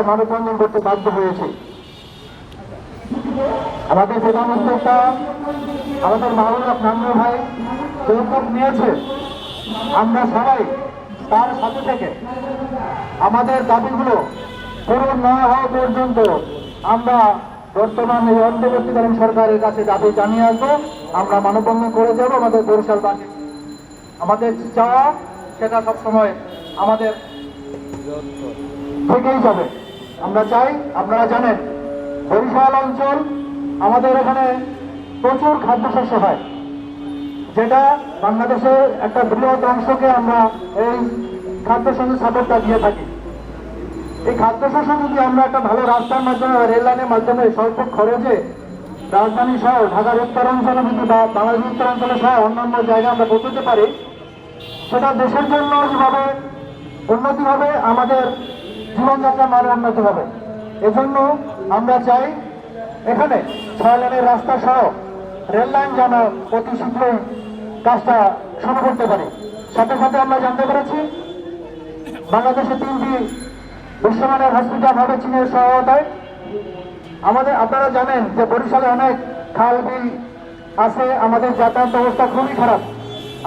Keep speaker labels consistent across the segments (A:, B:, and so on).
A: রাস্তায় মানববন্ধন করতে বাধ্য হয়েছে। আমাদের প্রধান উদ্যোক্তা আমাদের মাহবুব নামু ভাই যে নিয়েছে। আমরা সবাই তার সাথে থেকে আমাদের দাবিগুলো পূরণ না হওয়া পর্যন্ত আমরা বর্তমান এই অন্তর্বর্তীকালীন সরকারের কাছে দাবি জানিয়ে আসব। আমরা মানববন্ধন করে যাব আমাদের বরিশালবাসী আমাদের চাওয়া, সেটা সবসময় আমাদের থেকেই যাবে। আমরা চাই, আপনারা জানেন, বরিশাল অঞ্চল আমাদের এখানে প্রচুর খাদ্যশস্য হয়, যেটা বাংলাদেশের একটা বৃহৎ অংশকে আমরা এই খাদ্যশস্য সাপোর্টটা দিয়ে থাকি। এই খাদ্যশস্য যদি আমরা একটা ভালো রাস্তার মাধ্যমে রেল লাইনের মাধ্যমে স্বল্প খরচে রাজধানী সহ ঢাকার উত্তরাঞ্চলে যদি বা বাংলাদেশ উত্তরাঞ্চলে সহ অন্যান্য জায়গায় আমরা পৌঁছতে পারি, সেটা দেশের জন্য যেভাবে উন্নতি হবে, আমাদের জীবনযাত্রার মান উন্নত হবে। এজন্য আমরা চাই এখানে ছয় লেনের রাস্তা সহ রেল লাইন যেন অতি শীঘ্রই কাজটা শুরু করতে পারে। সাথে সাথে আমরা জানতে পেরেছি, বাংলাদেশে তিনটি বিশ্বমানের হসপিটাল হবে চীনের সহায়তায়। আমাদের আপনারা জানেন যে বরিশালে অনেক খাল, বিল আছে, আমাদের যাতায়াত ব্যবস্থা খুবই খারাপ।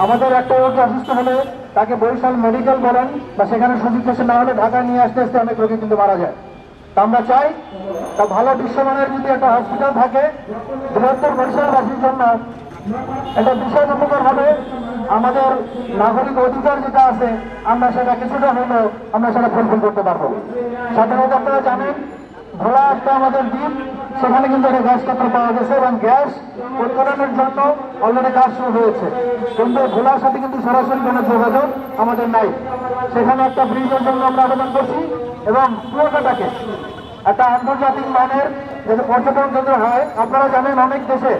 A: আমাদের একটা রোগী অসুস্থ হলে তাকে বরিশাল মেডিকেল বলেন বা সেখানে সুযোগ দেশে না হলে ঢাকায় নিয়ে আসতে আসতে অনেক রোগী কিন্তু মারা যায়। তা আমরা চাই তা ভালো বিশ্বমানের যদি একটা হসপিটাল থাকে, বৃহত্তর বরিশালবাসীর জন্য এটা বিশেষ উপকার হবে। আমাদের নাগরিক অধিকার যেটা আছে, আমরা সেটা কিছুটা হলেও আমরা সেটা ফুলফিল করতে পারব। সাধারণত আপনারা জানেন, ভোলা একটা আমাদের দ্বীপ। সেখানে কিন্তু একটা গ্যাস পাওয়া গেছে এবং গ্যাস পরিচালনের জন্য অলরেডি কাজ শুরু হয়েছে। কিন্তু ভোলার সাথে কিন্তু সরাসরি কোনো যোগাযোগ আমাদের নাই। সেখানে একটা ব্রিজের জন্য আমরা আবেদন করছি এবং কুয়াকাটাকে একটা আন্তর্জাতিক মানের যেটা পর্যটন কেন্দ্র হয়, আপনারা জানেন অনেক দেশে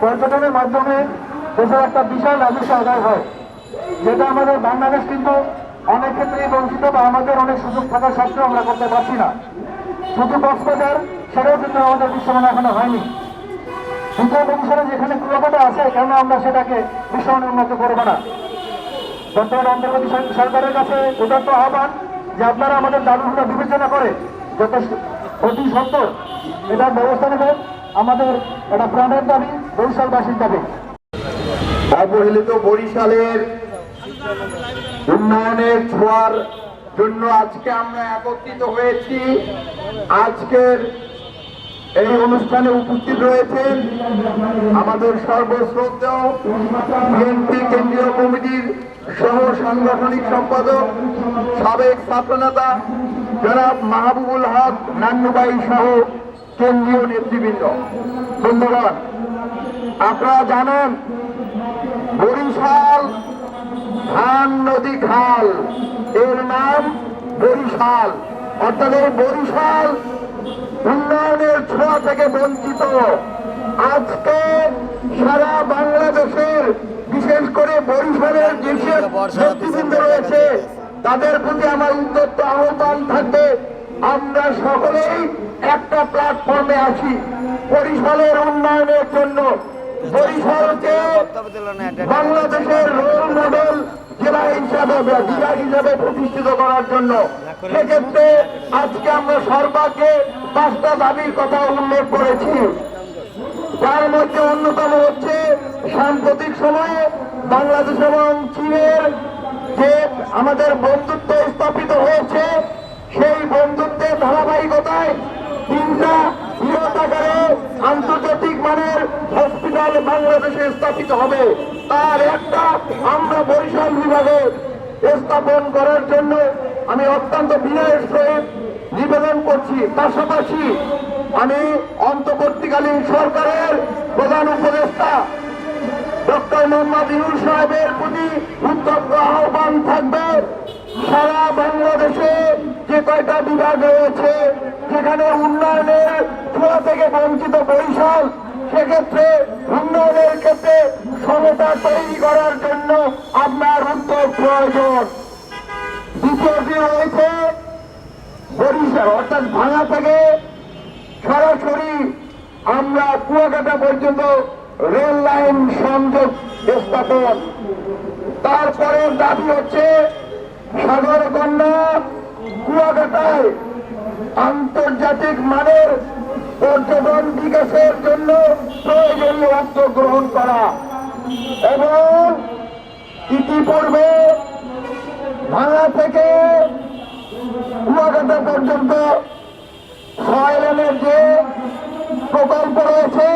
A: পর্যটনের মাধ্যমে দেশের একটা বিশাল রাজস্ব আদায় হয়, যেটা আমাদের বাংলাদেশ কিন্তু অনেক ক্ষেত্রেই বঞ্চিত বা আমাদের অনেক সুযোগ থাকা সত্ত্বেও আমরা করতে পারছি না। শুধু কক্সবাজার সেটাও কিন্তু আমাদের বিশ্বমানে এখনও হয়নি। দ্বিতীয় অনুসারে যেখানে কুয়াকাটা আছে, কেন আমরা সেটাকে বিশ্বমানে উন্নত করব না? বর্তমান অন্তর্বর্তী সরকারের কাছে উদাত্ত আহ্বান যে আপনারা আমাদের দাবিগুলো বিবেচনা করে যত অতি সত্তর এটার ব্যবস্থা নেবেন। আমাদের এটা প্রাণের দাবি, বরিশালবাসীর দাবি।
B: অবহেলিত বরিশালের উন্নয়নের ছোঁয়ার জন্য আজকে আমরা একত্রিত হয়েছি। আজকের এই অনুষ্ঠানে উপস্থিত রয়েছেন আমাদের সর্বশ্রদ্ধেয় কেন্দ্রীয় কমিটির সহ সাংগঠনিক সম্পাদক, সাবেক ছাত্রনেতা জনাব মাহবুবুল হক নান্নুবাই সহ কেন্দ্রীয় নেতৃবৃন্দ। বন্ধুগণ, আপনারা জানেন, বরিশাল ধান নদী খাল, এর নাম বরিশাল। অর্থাৎ এই বরিশাল উন্নয়নের ছোঁয়া থেকে বঞ্চিত। আজকে সারা বাংলাদেশের, বিশেষ করে বরিশালের যেসব নেতৃবৃন্দ রয়েছে, তাদের প্রতি আমার উদ্যত্ত আহ্বান থাকবে। আমরা সকলেই একটা প্ল্যাটফর্মে আছি, বরিশালের উন্নয়নের জন্য। বরিশালকে বাংলাদেশের রোল মডেল জেলা হিসাবে বা জেলা হিসাবে প্রতিষ্ঠিত করার জন্য। সেক্ষেত্রে আজকে আমরা সর্বাগ্রে পাঁচটা দাবির কথা উল্লেখ করেছি। যার মধ্যে অন্যতম হচ্ছে সাম্প্রতিক সময়ে বাংলাদেশ এবং চীনের যে আমাদের বন্ধুত্ব স্থাপিত হয়েছে, সেই বন্ধুত্বের ধারাবাহিকতায় তিনটা আকারে আন্তর্জাতিক মানের হসপিটাল বাংলাদেশে স্থাপিত হবে। তার একটা আমরা বরিশাল বিভাগে স্থাপন করার জন্য আমি অত্যন্ত বিনয়ের সহিত নিবেদন করছি। পাশাপাশি আমি অন্তর্বর্তীকালীন সরকারের প্রধান উপদেষ্টা ডক্টর মোহাম্মদ ইউর সাহেবের প্রতি উত্তপ্ত আহ্বান থাকবে। সারা বাংলাদেশে যে কয়টা বিভাগ রয়েছে যেখানে উন্নয়নের ছোঁয়া থেকে বঞ্চিত বরিশাল, সেক্ষেত্রে উন্নয়নের ক্ষেত্রে সমতা তৈরি করার জন্য আপনার উদ্যোগ প্রয়োজন। দ্বিতীয়টি রয়েছে, বরিশাল, অর্থাৎ ভাঙা থেকে সরাসরি আমরা কুয়াকাটা পর্যন্ত রেল লাইন সংযোগ স্থাপন। তারপরে দাবি হচ্ছে সাগরকন্যা কুয়াকাটায় আন্তর্জাতিক মানের পর্যটন বিকাশের জন্য প্রয়োজনীয় উদ্যোগ গ্রহণ করা এবং ইতিপূর্বে ভাঙা থেকে কুয়াকাটা পর্যন্ত ছয় যে প্রকল্প রয়েছে,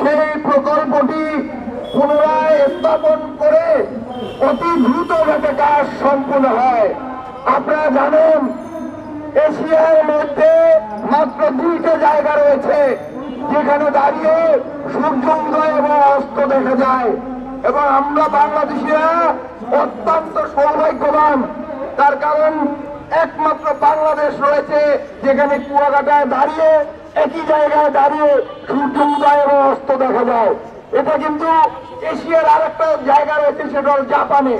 B: সেই প্রকল্পটি পুনরায় স্থাপন করে অতি দ্রুত যাতে কাজ সম্পূর্ণ হয়। আপনারা জানেন এশিয়ার মধ্যে মাত্র দুইটা জায়গা রয়েছে, যেখানে দাঁড়িয়ে সূর্য উদয় এবং অস্ত দেখা যায়। এবং আমরা বাংলাদেশিরা অত্যন্ত সৌভাগ্যবান। তার কারণ, একমাত্র বাংলাদেশ রয়েছে, যেখানে কুয়াকাটায় দাঁড়িয়ে, একই জায়গায় দাঁড়িয়ে সূর্য উদয় এবং অস্ত দেখা যায়। এটা কিন্তু এশিয়ার আরেকটা জায়গা রয়েছে, সেটা হল জাপানে।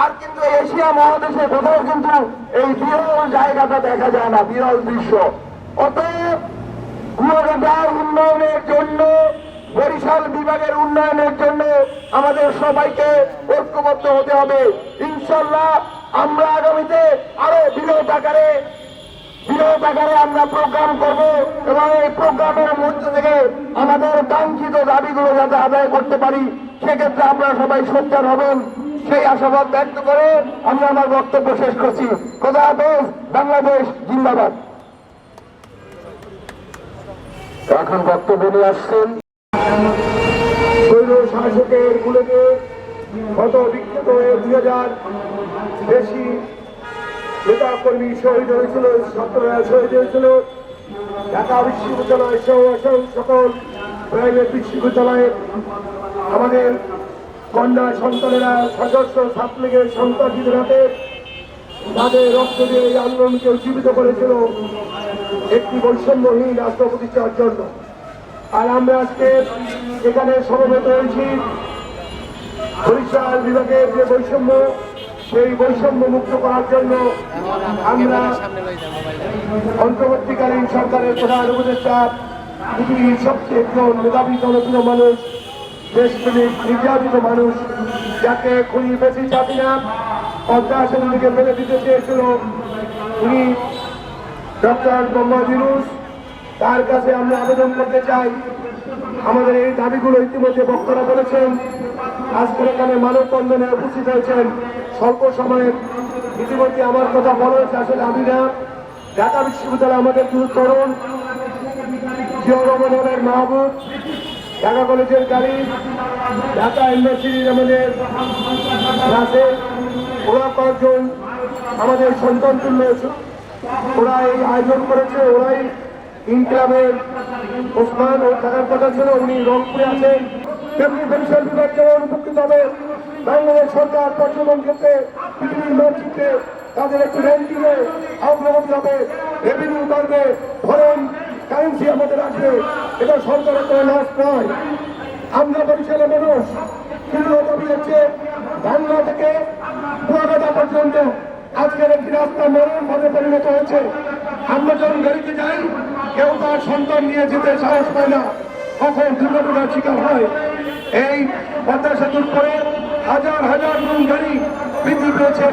B: আর কিন্তু এশিয়া মহাদেশে কোথাও কিন্তু এই বিরল জায়গাটা দেখা যায় না, বিরল দৃশ্য। অতএব কুয়াকাটার উন্নয়নের জন্য, বরিশাল বিভাগের উন্নয়নের জন্য আমাদের সবাইকে ঐক্যবদ্ধ হতে হবে। ইনশাল্লাহ আমরা আগামীতে আরও বিরোধ আকারে বিরোধ আকারে আমরা প্রোগ্রাম করব এবং এই প্রোগ্রামের মধ্যে থেকে আমাদের কাঙ্ক্ষিত দাবিগুলো যাতে আদায় করতে পারি, সেক্ষেত্রে আপনারা সবাই সোচ্চার হবেন। সেই আশাবাদ ব্যক্ত করে আমি আমার বক্তব্য শেষ করছি। খোদা হাফেজ, বাংলাদেশ জিন্দাবাদ। এখন বক্তব্য নিয়ে আসছেন
C: শাসকের বিক্ষত হয়ে দুই হাজার বেশি নেতা কর্মী শহীদ হয়েছিল, ছাত্ররা শহীদ হয়েছিল। ঢাকা বিশ্ববিদ্যালয় সহ সকল প্রাইভেট বিশ্ববিদ্যালয়ের আমাদের কন্যা সন্তানেরা সদস্য ছাত্রলীগের সন্ত্রাসীদের হাতে তাদের রক্ত দিয়ে এই আন্দোলনকে উজ্জীবিত করেছিল। একটি বৈষম্যহীন রাষ্ট্র প্রতিষ্ঠার জন্য। আর আমরা আজকে এখানে সমবেত হয়েছি। বরিশাল বিভাগের যে বৈষম্য, সেই বৈষম্য মুক্ত করার জন্য আমরা অন্তর্বর্তীকালীন সরকারের প্রধান উপদেষ্টা, পৃথিবীর সবচেয়ে একজন মেধাবী জনপ্রিয় মানুষ দেশপ্রেমিক নির্যাতিত মানুষ যাকে খুনি বেশি চাপি না পদ্মা সেতু থেকে ফেলে দিতে চেয়েছিল উনি ডক্টর মোহাম্মদ তার কাছে আমরা আবেদন করতে চাই, আমাদের এই দাবিগুলো ইতিমধ্যে বক্তারা বলেছেন। আজকের এখানে মানববন্ধনে উপস্থিত হয়েছেন। স্বল্প সময়ে ইতিমধ্যে আমার কথা বলা হয়েছে, আসলে আমি না। ঢাকা বিশ্ববিদ্যালয় আমাদের দূর তরুণ জিয়া রহমানের মাহবুব। ঢাকা কলেজের গাড়ি, ঢাকা ইউনিভার্সিটির আমাদের রাতে ওরা কয়েকজন আমাদের সন্তান তুল্য ওরা এই আয়োজন করেছে, ওরাই ইনক্লাবের ওসমান ও থাকার কথা ছিল, উনি রংপুরে আছেন। তেমনি বরিশাল বিভাগ যেমন উপকৃত হবে। বাংলাদেশ সরকার পর্যটন ক্ষেত্রে পৃথিবীর মানচিত্রে তাদের একটি র্যাঙ্কিংয়ে অগ্রগতি হবে। রেভিনিউ বাড়বে, ধরন কারেন্সি আমাদের আসবে। এটা সরকারের কোনো লস নয়। আমরা বরিশালের মানুষ। কিন্তু দাবি হচ্ছে বাংলা থেকে কুয়াকাটা পর্যন্ত আজকের একটি রাস্তা মরণ ভাবে পরিণত হয়েছে। আমরা যখন গাড়িতে যাই, কেউ তার সন্তান নিয়ে যেতে সাহস পায় না। কখন দুর্ঘটনার শিকার হয়? এই পদ্মা সেতুর পরে হাজার হাজার গুণ গাড়ি বৃদ্ধি পেয়েছে।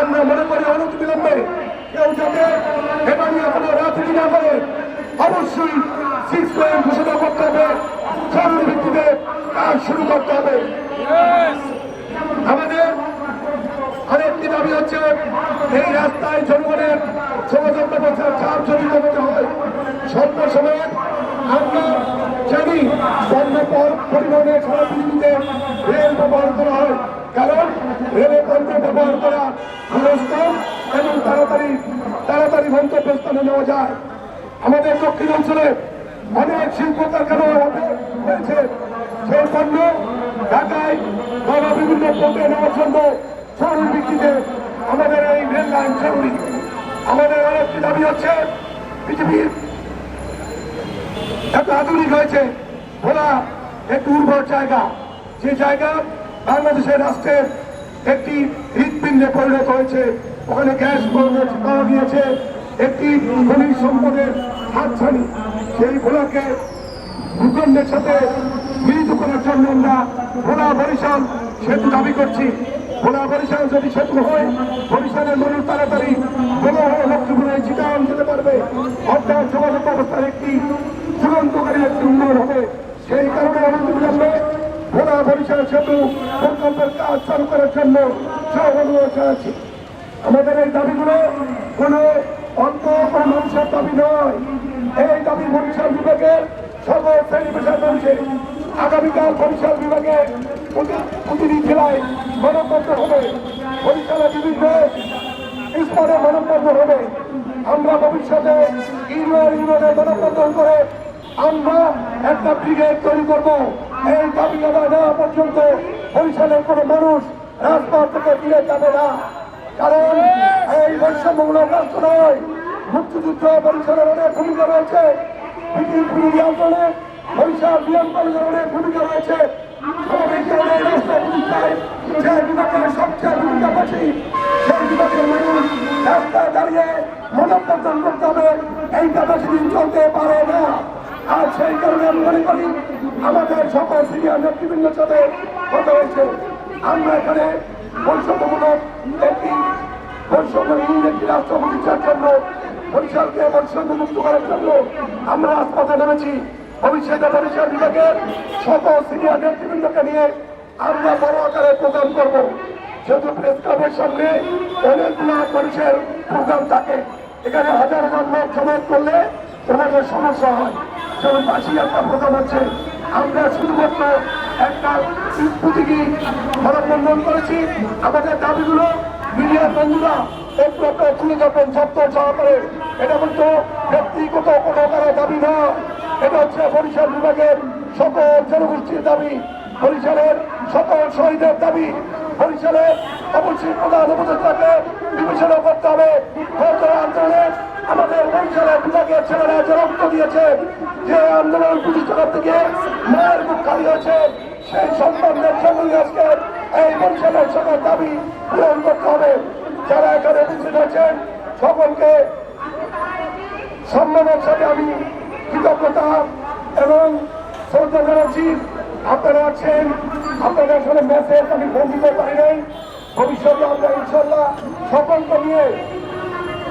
C: আমরা মনে করি অনেক বিলম্বে কেউ যাতে এবারই এখনও রাত্রি না করে অবশ্যই সিক্স ঘোষণা করতে হবে। জরুরি ভিত্তিতে কাজ শুরু করতে হবে। আমাদের আরেকটি দাবি হচ্ছে, এই রাস্তায় জনগণের যোগাযোগ ব্যবস্থার চাপ যদি কমাতে হয়, স্বল্প সময়ে আমরা জানি পণ্য পর- পরিবহনে সারা পৃথিবীতে রেল ব্যবহার করা হয়। কারণ রেলে পণ্য ব্যবহার করা খরচ এবং তাড়াতাড়ি তাড়াতাড়ি গন্তব্যস্থানে নেওয়া যায়। আমাদের দক্ষিণ অঞ্চলে অনেক শিল্প কারখানা বিভিন্ন পণ্যে নেওয়ার জন্য জরুরি ভিত্তিতে আমাদের এই রেল লাইন জরুরি। আমাদের আরেকটি দাবি হচ্ছে, পৃথিবীর এত আধুনিক হয়েছে, ভোলা একটি উর্বর জায়গা। যে জায়গা বাংলাদেশের রাষ্ট্রের একটি হৃদপিণ্ডে পরিণত হয়েছে। ওখানে গ্যাস পাওয়া গিয়েছে। একটি খনিজ সম্পদের হাতছানি সেই ভোলাকে ভূখণ্ডের সাথে মিলিত করার জন্য আমরা ভোলা বরিশাল সেতু দাবি করছি। খোলা বরিশাল যদি সেতু হয়, বরিশালের মানুষ তাড়াতাড়ি কোনো লক্ষ্মীপুরে চিটান যেতে পারবে। অর্থাৎ যোগাযোগ ব্যবস্থার একটি চূড়ান্তকারী একটি উন্নয়ন হবে। সেই কারণে অনন্তবিলম্বে ভোলা বরিশাল সেতু প্রকল্পের কাজ চালু করার জন্য সব অনুরোধ জানাচ্ছি আমাদের এই দাবিগুলো কোনো অল্প কোনো মানুষের দাবি নয়। এই দাবি বরিশাল বিভাগের সকল শ্রেণি পেশার মানুষের আগামীকাল বরিশাল বিভাগে প্রতি- প্রতিটি জেলায় মানববন্ধন হবে। বরিশালের বিভিন্ন স্তরে মানববন্ধন হবে। আমরা ভবিষ্যতে ইউনিয়ন ইউনিয়নে মানববন্ধন করে আমরা একটা ব্রিগেড তৈরি করব। এই দাবি আদায় নেওয়া পর্যন্ত বরিশালের কোনো মানুষ রাজপথ থেকে ফিরে যাবে না। কারণ এই বৈষম্যমূলক রাষ্ট্র নয়। মুক্তিযুদ্ধ বরিশালের অনেক ভূমিকা রয়েছে। আন্দোলনে বরিশাল বিএম কলেজের অনেক ভূমিকা রয়েছে। সবচেয়ে ভূমিকা বেশি সেই বিভাগের মানুষ রাস্তায় দাঁড়িয়ে মনোবর্তন করতে চলতে পারে না। আর সেই কারণে আমি মনে আমাদের সকল সিনিয়র নেতৃবৃন্দের সাথে কথা হয়েছে। আমরা এখানে বৈষম্যমূলক একটি বৈষম্যহীন একটি রাষ্ট্র প্রতিষ্ঠার জন্য বরিশালকে বৈষম্য মুক্ত করার জন্য আমরা রাজপথে নেমেছি। ভবিষ্যতে বরিশাল বিভাগের সকল সিনিয়র নেতৃবৃন্দকে নিয়ে আমরা বড় আকারে প্রোগ্রাম করব। যেহেতু প্রেস ক্লাবের সামনে অনেকগুলো মানুষের প্রোগ্রাম থাকে। এখানে হাজার হাজার লোক জমায়েত করলে ওনাদের সমস্যা হয়। যেমন পাশেই একটা প্রোগ্রাম হচ্ছে আমরা শুধুমাত্র একটা প্রতীকী মানববন্ধন করেছি। আমাদের দাবিগুলো মিডিয়ার বন্ধুরা একটু একটু তুলে যাবেন শব্দ সহকারে এটা কিন্তু ব্যক্তিগত কোনো কারও দাবি নয় এটা হচ্ছে বরিশাল বিভাগের সকল জনগোষ্ঠীর দাবি। বরিশালের সকল শহীদের দাবি। বরিশালের অবশ্যই প্রধান উপদেষ্টাকে বিবেচনা করতে হবে। আন্দোলনে আমাদের বরিশালের বিভাগের ছেলেরা যে রক্ত দিয়েছে, যে আন্দোলন প্রতিষ্ঠা থেকে মায়ের মুখ খালি হয়েছে, সেই সন্তানদের জন্যই আজকে এই বরিশালের সকল দাবি পূরণ করতে হবে। যারা এখানে উপস্থিত আছেন, সকলকে সম্মানের সাথে আমি কৃতজ্ঞতা এবং শ্রদ্ধা জানাচ্ছি। আপনারা আছেন, আপনাদের আসলে মেসেজ আমি ফোন দিতে পারি নাই। ভবিষ্যতে আমরা ইনশাল্লাহ সকলকে নিয়ে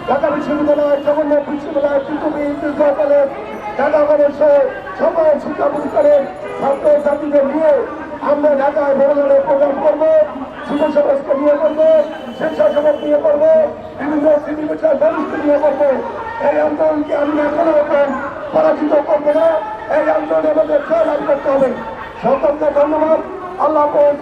C: ঢাকা বিশ্ববিদ্যালয় জগন্নাথ বিশ্ববিদ্যালয় পৃথিবী ইন্দ্রিয় কলেজ, ঢাকা কলেজ সকল শিক্ষা প্রতিষ্ঠানের ছাত্র ছাত্রীদের নিয়ে আমরা ঢাকায় বড় ধরনের প্রোগ্রাম করব। যুব সমাজকে নিয়ে করব। স্বেচ্ছাসেবক নিয়ে করব বিভিন্ন পেশার মানুষকে নিয়ে করব। এই আন্দোলনকে আমি এখনও রকম পরাজিত করব না। এই আন্দোলনে আমাদের জয়লাভ করতে হবে। সকলকে ধন্যবাদ। আল্লাহ হাফেজ।